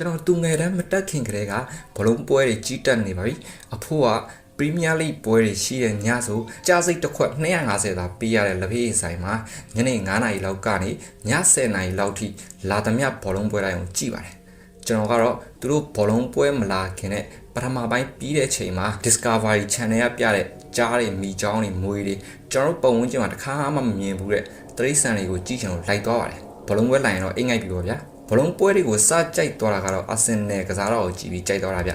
ကျွန်တော်သူငယ်တန်းမတက်ခင်ကတည်းကဘလုံးပွဲတွေကြီးတက်နေပါပြီအဖိုးကပရီးမီးယားလိပွဲတွေရှိတဲ့ညဆိုကြားစိတ်တစ်ခွက်250သာပေးရတဲ့လက်ဖေးဆိုင်မှာညနေ9နာရီလောက်ကနေည10နာရီလောက်ထိလာသမျှဘောလုံးပွဲတိုင်းကိုကြည့်ပါတယ်ကျွန်တော်ကတော့သူတို့ဘောလုံးပွဲမလာခင်နဲ့ပထမပိုင်းပြီးတဲ့အချိန်မှာ Discovery Channel ကပြတဲ့ကြားတွေမိချောင်းတွေမွေတွေကျွန်တော်တို့ပုံဝန်းကျင်မှာတစ်ခါမှမမြင်ဘူးတဲ့တရိတ်ဆန်တွေကိုကြည့်ချင်လို့လိုက်သွားပါတယ်ဘောလုံးပွဲလိုက်ရင်တော့အိတ်ငိုက်ပြီပေါ့ဗျာ ဘလုံးပွဲတွေကိုစကြိုက်သွားတာကတော့အာဆင်နယ်ကစားတော့ကိုကြည့်ပြီးကြိုက်သွားတာဗျ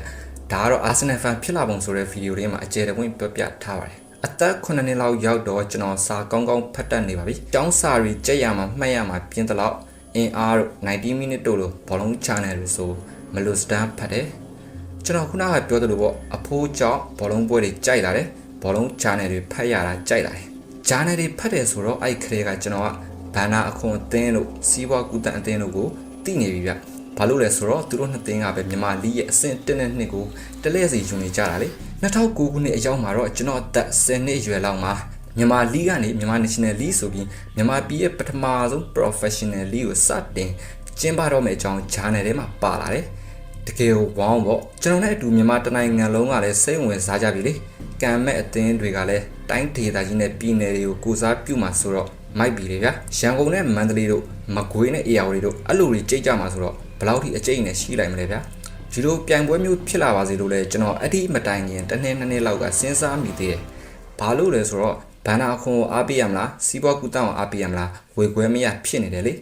ဒါကတော့အာဆင်နယ်ဖန်ဖြစ်လာပုံဆိုတဲ့ဗီဒီယိုလေးမှာအကျယ်တဝင့်ပြပြထားပါတယ်အသက်9နှစ်လောက်ရောက်တော့ကျွန်တော်စာကောင်းကောင်းဖတ်တတ်နေပါပြီ။ကျောင်းစာတွေကြက်ရမှာမှတ်ရမှာပြင်းတလောက်အင်အားတို့90 minute တို့လိုဘောလုံး channel တွေဆိုမလို့စတန်ဖတ်တယ်။ကျွန်တော်ခုနကပြောသလိုပေါ့အဖိုးကြောင့်ဘောလုံးပွဲတွေကြိုက်လာတယ်။ဘောလုံး channel တွေဖတ်ရတာကြိုက်လာတယ်။ channel တွေဖတ်တယ်ဆိုတော့အဲ့ခရေကကျွန်တော်ကဘန်နာအခွန်အသင်းတို့စီးပွားကူတန်အသင်းတို့ကို သိနေပြီဗျ။ဘာလို့လဲဆိုတော့သူတို့နှစ်သင်းကပဲမြန်မာလီရဲ့အဆင့်1နဲ့2ကိုတလဲစီယူနေကြတာလေ2009ခုနှစ်အရောက်မှာတော့ကျွန်တော်အသက်10နှစ်အရွယ်လောက်မှာမြန်မာလီကနေမြန်မာ National League ဆိုပြီးမြန်မာပြည်ရဲ့ပထမဆုံး Professional League ကိုစတင်ကျင်းပတော့မယ့်အကြောင်းဂျာနယ်ထဲမှာပါလာတယ်တကယ်ဝေါင်းပေါ့ကျွန်တော်နဲ့အတူမြန်မာတနိုင်ငံလုံးကလည်းစိတ်ဝင်စားကြပြီလေကံမဲ့အသင်းတွေကလည်းတိုင်းဒေသကြီးနဲ့ပြည်နယ်တွေကိုကိုစားပြုမှာဆိုတော့ မိုက်ပြီလေဗျာရန်ကုန်နဲ့မန္တလေးတို့မကွေးနဲ့အေရဝတီတို့အဲ့လိုတွေကြိတ်ကြမှာဆိုတော့ဘယ်လောက်ထိအကျိတ်နဲ့ရှိလိုက်မလဲဗျာဒီလိုပြိုင်ပွဲမျိုးဖြစ်လာပါစေလို့လဲကျွန်တော်အဲ့ဒီမတိုင်ခင်တစ်နှစ်နှစ်နှစ်လောက်ကစဉ်းစားမိသေးတယ်ဘာလို့လဲဆိုတော့ဘန္နာအခွန်ကိုအားပေးရမလားစီးပွားကူတောင်းအားပေးရမလားဝေခွဲမရဖြစ်နေတယ်လေ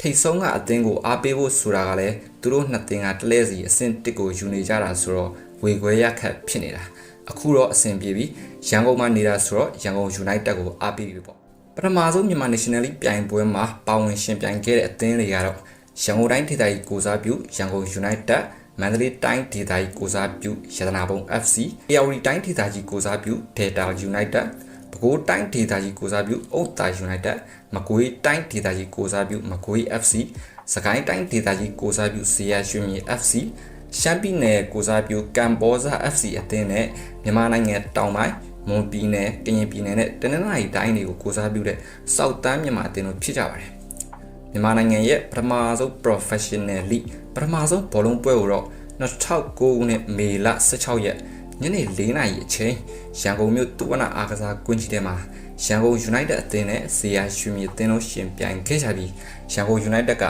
ထိတ်ဆုံးကအသင်းကိုအားပေးဖို့ဆိုတာကလည်းသူတို့နှစ်သင်းကတလဲစီအဆင့်တစ်ကိုယူနေကြတာဆိုတော့ဝေခွဲရခက်ဖြစ်နေတာအခုတော့အဆင်ပြေပြီရန်ကုန်မှာနေတာဆိုတော့ရန်ကုန် United ကိုအားပေးပြီပေါ့ ပထမဆုံးမြန်မာ National League ပြိုင်ပွဲမှာပါဝင်ရှင်ပြိုင်ခဲ့တဲ့အသင်းတွေကတော့ရန်ကုန်တိုင်းဒေသကြီးကိုစားပြုရန်ကုန် United မန္တလေးတိုင်းဒေသကြီးကိုစားပြုရတနာပုံ FC ။အေရဝတီတိုင်းဒေသကြီးကိုစားပြု Delta United ။ပဲခူးတိုင်းဒေသကြီးကိုစားပြုဥတ္တာ United ။မကွေးတိုင်းဒေသကြီးကိုစားပြုမကွေး FC ။စကိုင်းတိုင်းဒေသကြီးကိုစားပြုဇေယျရွှေမြေ FC ။ရှမ်းပြည်နယ်ကိုစားပြုကမ်ဘောဇာ FC အသင်းနဲ့မြန်မာနိုင်ငံတောင်ပိုင်း မွန်ပြည်နယ်ကရင်ပြည်နယ်နဲ့တနင်္သာရီတိုင်းတွေကိုကိုစားပြုတဲ့စောက်တန်းမြန်မာအသင်းတို့ဖြစ်ကြပါတယ်။မြန်မာနိုင်ငံရဲ့ပထမဆုံး Professional League ပထမဆုံးဘောလုံးပွဲကိုတော့2009ခုနှစ်မေလ16ရက်ညနေ4နာရီအချိန်ရန်ကုန်မြို့တူဝနာအားကစားကွင်းကြီးထဲမှာရန်ကုန် United အသင်းနဲ့ဇေယျရွှေမြေအသင်းတို့ရှင်ပြိုင်ခဲ့ကြပြီးရန်ကုန် United က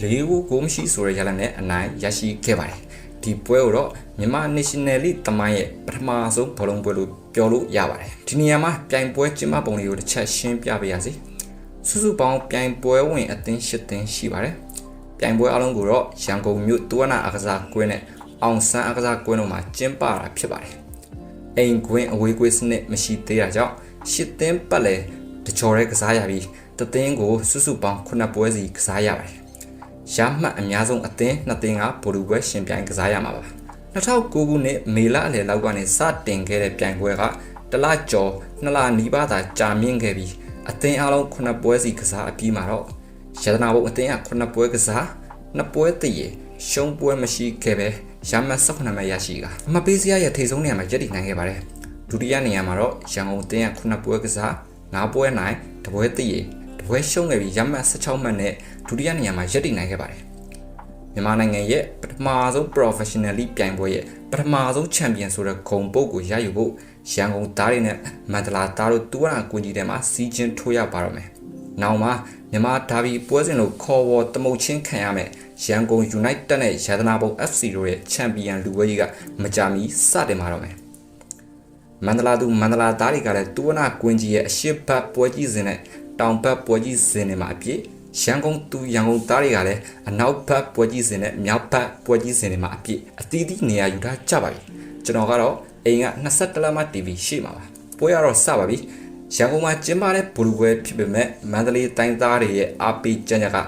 ၄ဂိုးကိုမရှိဆိုတဲ့ရလဒ်နဲ့အနိုင်ရရှိခဲ့ပါတယ် ဒီပွဲကိုတော့မြန်မာ National League တမိုင်းရဲ့ပထမဆုံးဘောလုံးပွဲလို့ပြောလို့ရပါတယ်ဒီနေရာမှာပြိုင်ပွဲကျင်းပပုံလေးကိုတစ်ချက်ရှင်းပြပေးရစီစုစုပေါင်းပြိုင်ပွဲဝင်အသင်း၈သင်းရှိပါတယ်ပြိုင်ပွဲအလုံးကိုတော့ရန်ကုန်မြို့တူဝနာအားကစားကွင်းနဲ့အောင်ဆန်းအားကစားကွင်းတို့မှာကျင်းပတာဖြစ်ပါတယ်အိမ်ကွင်းအဝေးကွင်းစနစ်မရှိသေးတာကြောင့်ရှစ်သင်းပတ်လဲတချော်ရဲကစားရပြီးတသင်းကိုစုစုပေါင်း9ပွဲစီကစားရပါတယ် ရမှတ်အများဆုံးအသင်းနှစ်သင်းကဗိုလ်လူပွဲရှင်ပြိုင်ကစားရမှာပါ2009ခုနှစ်မေလအလယ်လောက်ကနေစတင်ခဲ့တဲ့ပြိုင်ပွဲကတလကျော်နှစ်လနီးပါးသာကြာမြင့်ခဲ့ပြီးအသင်းအလုံး9ပွဲစီကစားအပြီးမှာတော့ရတနာဘုံအသင်းက9ပွဲကစား2ပွဲတည်ရရှုံးပွဲမရှိခဲ့ပဲရမတ်18မှတ်ရရှိကမပေးစရာရဲ့ထိတ်ဆုံးနေရာမှာရပ်တည်နိုင်ခဲ့ပါတယ်ဒုတိယနေရာမှာတော့ရန်ကုန်အသင်းက9ပွဲကစား9ပွဲနိုင်တပွဲတည် ရတပွဲရှုံးခဲ့ပြီးရမတ်16မှတ်နဲ့ဒုတိယနေရာမှာရပ်တည်နိုင်ခဲ့ပါတယ်မြန်မာနိုင်ငံရဲ့ပထမဆုံး professionally ပြိုင်ပွဲရဲ့ပထမဆုံး champion ဆိုတဲ့ဂုံပုတ်ကိုရယူဖို့ရန်ကုန်သားတွေနဲ့မန္တလာသားတို့တူရန်ကွန်ကြီးထဲမှာစီးချင်းထိုးရပါတော့မယ်။နောက်မှာမြန်မာဒါဘီပွဲစဉ်လို့ခေါ်ဝေါ်တမုတ်ချင်းခံရမယ်ရန်ကုန် United နဲ့ရတနာပုံ FC တို့ရဲ့ champion လူပွဲကြီးကမကြမီစတင်มาတော့မယ်။မန္တလာသူမန္တလာသားတွေကလည်းတူဝနာကွင်းကြီးရဲ့အရှိတ်ဘတ်ပွဲကြီးစဉ်နဲ့ တောင်ဘတ်ပွဲကြီးစဉ်တွေမှာအပြည့်ရန်ကုန်သူရန်ကုန်သားတွေကလည်းအနောက်ဘက်ပွဲကြီးစဉ်နဲ့မြောက်ဘက်ပွဲကြီးစဉ်တွေမှာအပြည့်အသီးသီးနေရာယူထားကြပါပြီကျွန်တော်ကတော့အိမ်က21လက်မ TV ရှိမှာပါပွဲရတော့စပါပြီရန်ကုန်မှာကျင်းပတဲ့ဘူလူပွဲဖြစ်ပေမဲ့မန္တလေးတိုင်းသားတွေရဲ့အားပေးကြံ့ကြက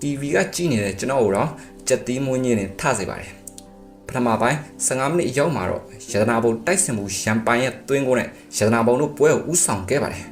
TV ကကြည့်နေတဲ့ကျွန်တော်တို့တော့ကြက်သီးမွေးညင်းနဲ့ထစေပါတယ်ပထမပိုင်း15မိနစ်အရောက်မှာတော့ရတနာဘုံတိုက်စင်မှုရန်ပိုင်ရဲ့သွင်းကိုနဲ့ရတနာဘုံတို့ပွဲကိုဥဆောင်ခဲ့ပါတယ်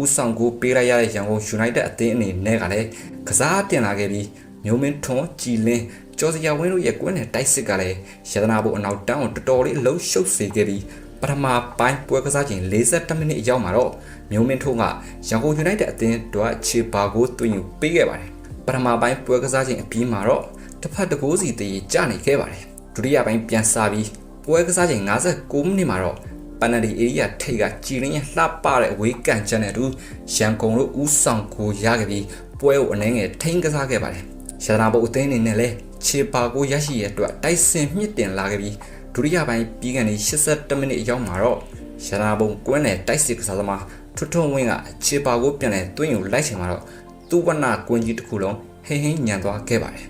ဦးဆောင်ကိုပေးလိုက်ရတဲ့ရန်ကုန် United အသင်းအနေနဲ့ကလည်းကစားတင်လာခဲ့ပြီးမျိုးမင်းထွန်းကြည်လင်းကျော်စရာဝင်းတို့ရဲ့ကွင်းနဲ့တိုက်စစ်ကလည်းရတနာဘုံအနောက်တန်းကိုတော်တော်လေးအလုံးရှုပ်စေခဲ့ပြီးပထမပိုင်းပွဲကစားချိန်42မိနစ်အရောက်မှာတော့မျိုးမင်းထွန်းကရန်ကုန် United အသင်းတို့ခြေပါကိုတွင်ယူပေးခဲ့ပါတယ်ပထမပိုင်းပွဲကစားချိန်အပြီးမှာတော့တစ်ဖက်တစ်ကိုးစီတည်ကြနေခဲ့ပါတယ်ဒုတိယပိုင်းပြန်စားပြီးပွဲကစားချိန်59မိနစ်မှာတော့ ပန်နဒီအေရီယာထိတ်ကကြည်လင်းရလှပတဲ့အဝေးကန်ချက်နဲ့အတူရန်ကုန်တို့ဥဆောင်ကိုရခဲ့ပြီးပွဲကိုအနှဲငယ်ထိန်းကစားခဲ့ပါတယ်ရတနာဘုတ်အသင်းအနေနဲ့လည်းခြေပါကိုရရှိရတဲ့အတွက်တိုက်စင်မြင့်တင်လာခဲ့ပြီးဒုတိယပိုင်းပြီးကနေ82မိနစ်အရောက်မှာတော့ရတနာဘုံကွင်းနယ်တိုက်စစ်ကစားသမားထွတ်ထွန်းဝင်းကခြေပါကိုပြန်လဲတွင်းကိုလိုက်ချင်မှာတော့သူ့ဝနာကွင်းကြီးတစ်ခုလုံးဟိမ့်ဟိမ့်ညံသွားခဲ့ပါတယ်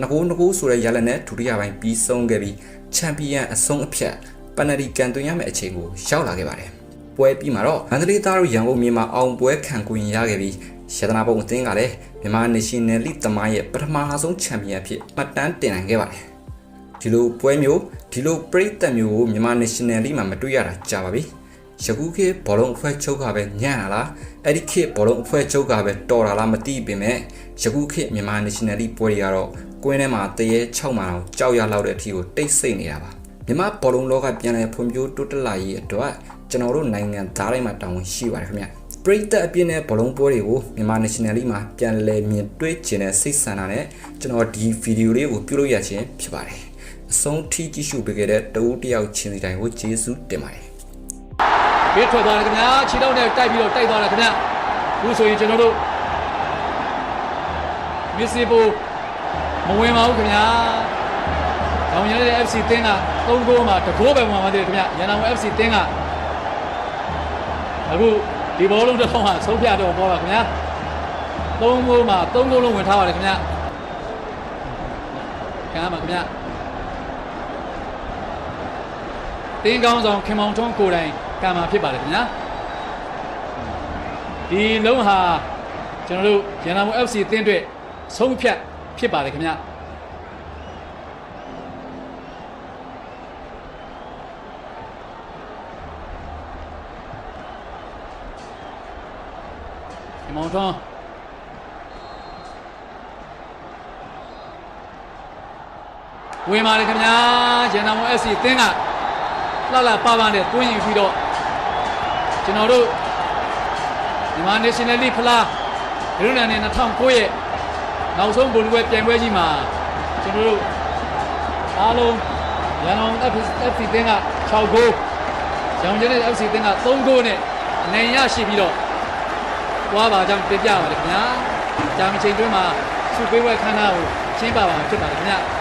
ငကိုးငကိုးဆိုတဲ့ရလက်နဲ့ဒုတိယပိုင်းပြီးဆုံးခဲ့ပြီးချန်ပီယံအဆုံးအဖြတ် ပန်နဒီကန်သွင်းရမယ့်အချိန်ကိုရောက်လာခဲ့ပါတယ်။ပွဲပြီးမှာတော့မန္တလေးသားတို့ရန်ကုန်မြို့မှာအောင်ပွဲခံကွင်းရခဲ့ပြီးရတနာပုံအသင်းကလည်းမြန်မာနေရှင်နယ်လိသမိုင်းရဲ့ပထမဆုံးချန်ပီယံအဖြစ်မှတ်တမ်းတင်နိုင်ခဲ့ပါတယ်။ဒီလိုပွဲမျိုးဒီလိုပြိတ်သက်မျိုးကိုမြန်မာနေရှင်နယ်လိမှာမတွေ့ရတာကြာပါပြီ။ယခုခေတ်ဘောလုံးအဖွဲ့ချုပ်ကပဲညံ့လာလားအဲ့ဒီခေတ်ဘောလုံးအဖွဲ့ချုပ်ကပဲတော်တာလားမသိပေမဲ့ယခုခေတ်မြန်မာ national league ပွဲတွေကတော့ကွင်းထဲမှာတရေ6မှာတော့ကြောက်ရလောက်တဲ့အထိကိုတိတ်ဆိတ်နေတာပါ မြန်မာဘောလုံးလောကပြန်လည်ဖွံ့ဖြိုးတိုးတက်လာရေးအတွက်ကျွန်တော်တို့နိုင်ငံသားတိုင်းမှာတာဝန်ရှိပါတယ်ခင်ဗျပရိသတ်အပြည့်နဲ့ဘောလုံးပွဲတွေကိုမြန်မာ national league မှာပြန်လည်မြင်တွေ့ခြင်းနဲ့စိတ်ဆန္ဒနဲ့ကျွန်တော်ဒီဗီဒီယိုလေးကိုပြုလုပ်ရခြင်းဖြစ်ပါတယ်အဆုံးထိကြည့်ရှုပေးခဲ့တဲ့တဦးတစ်ယောက်ချင်းစီတိုင်းကိုကျေးဇူးတင်ပါတယ်ဘေးထွက်သွားတယ်ခင်ဗျာခြေထောက်နဲ့တိုက်ပြီးတော့တိုက်သွားတယ်ခင်ဗျာအခုဆိုရင်ကျွန်တော်တို့မစ်စီဘူမဝင်ပါဘူးခင်ဗျာ။အောင်ရတဲ့ FC တင်းက3ဂိုးမှာတဂိုးပဲဝင်ပါသေးတယ်ခင်ဗျာ။ရန်အောင် FC တင်းကအခုဒီဘောလုံးတစ်ထောင်ဟာဆုံးဖြတ်တော့ပေါ်ပါခင်ဗျာ။3ဂိုးမှာ3ဂိုးလုံးဝင်ထားပါတယ်ခင်ဗျာ။ခံပါခင်ဗျာ။တင်းကောင်းဆောင်ခင်မောင်ထွန်းကိုယ်တိုင်ကံမှာဖြစ်ပါတယ်ခင်ဗျာဒီလုံးဟာကျွန်တော်တို့ရန်နာမ FC တင်းအတွက်ဆုံးဖြတ်ဖြစ်ပါတယ်ခင်ဗျာ မောင်ထွန်းဝင်ပါတယ်ခင်ဗျာရန်နာမ FC တင်းကလှလှပပနဲ့တွင်းရင်ပြီးတော့ကျွန်တော်တို့မြန်မာ National League ဖလားဒုနန်နဲ့2009ရဲ့နောက်ဆုံးဗိုလ်ပွဲပြိုင်ပွဲကြီးမှာကျွန်တော်တို့အားလုံးရန်ကုန် FC တင်းက6ဂိုးရောင်ကျဲတဲ့ FC တင်းက3ဂိုးနဲ့နိုင်ရရှိပြီးတော့ သွားပါကြောင်းပြပြပါတယ်ခင်ဗျာ။ကြာမချိန်တွင်းမှာစုပေးပွဲခန်းနာကိုရှင်းပါပါမှာဖြစ်ပါတယ်ခင်ဗျာ။